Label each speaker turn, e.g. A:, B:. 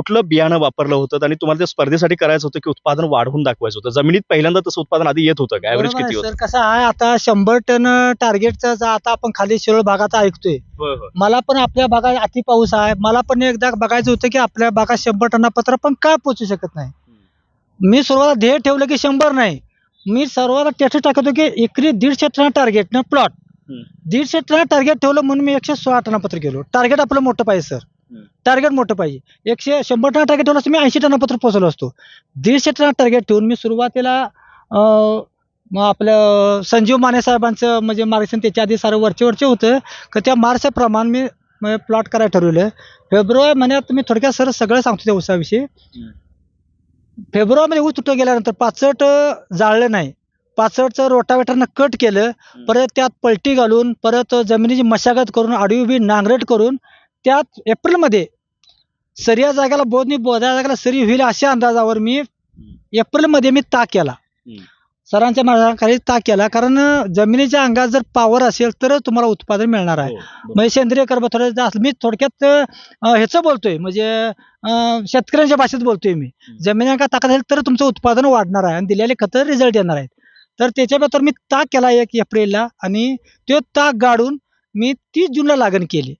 A: कुठलं बियाणं वापरलं होतं आणि तुम्हाला ते स्पर्धेसाठी करायचं होतं की उत्पादन वाढवून दाखवायचं होतं? जमिनीत पहिल्यांदा तसं उत्पादन आधी येत होतं का? ऍव्हरेज किती होतं?
B: कसं आहे आता शंभर टन टार्गेटचं आता आपण खाली शिरोळ भागात ऐकतोय. मला पण आपल्या भागात अति पाऊस आहे. मला पण एकदा बघायचं होतं की आपल्या भागात शंभर टनापत्र पण का पोचू शकत नाही? मी सुरुवात ध्येय ठेवलं की शंभर नाही. मी सर्वात टेस्ट टाकतो की एकरी दीडशे टन टार्गेट प्लॉट
A: हम्म.
B: दीडशे टन टार्गेट ठेवलं म्हणून मी एकशे सोळा टनापत्र केलो. टार्गेट आपलं मोठं पाहिजे सर. टार्गेट मोठं पाहिजे. एकशे शंभर टन टार्गेट ठेवलं असतं मी ऐंशी टनापत्र पोहोचलो असतो. दीडशे टन टार्गेट ठेवून मी सुरुवातीला मग आपलं संजीव माने साहेबांचं म्हणजे मार्गदर्शन त्याच्या आधी सारं वरचे वरचे होतं. का त्या मार्चचं प्रमाण मी प्लॉट करायला ठरवलं फेब्रुवारी महिन्यात मी थोडक्यात सर सगळं सांगतो त्या उसाविषयी फेब्रुवारीमध्ये ऊस तुटं गेल्यानंतर पाचट जाळलं नाही. पाचटचं रोटावेटरनं कट केलं. परत त्यात पलटी घालून परत जमिनीची मशागत करून आडवी उभी नांगरट करून त्यात एप्रिलमध्ये सरिया जागेला बोधनी बोधा जागेला सरी होईल अशा अंदाजावर मी एप्रिलमध्ये मी ताक केला. सरांच्या मार्गाखाली ताक केला. कारण जमिनीच्या अंगात जर पावर असेल तरच तुम्हाला उत्पादन मिळणार आहे.
A: हो.
B: म्हणजे सेंद्रिय कर्ब थोडं जास्त मी थोडक्यात ह्याचं बोलतोय. म्हणजे शेतकऱ्यांच्या भाषेत बोलतोय मी. जमिनी का ताकद असेल तर तुमचं उत्पादन वाढणार आहे. आणि दिलेले खतं रिझल्ट येणार आहेत. तर त्याच्याबद्दल मी ताक केला एक एप्रिलला. आणि तो ताक गाडून मी तीस जूनला लागण केली.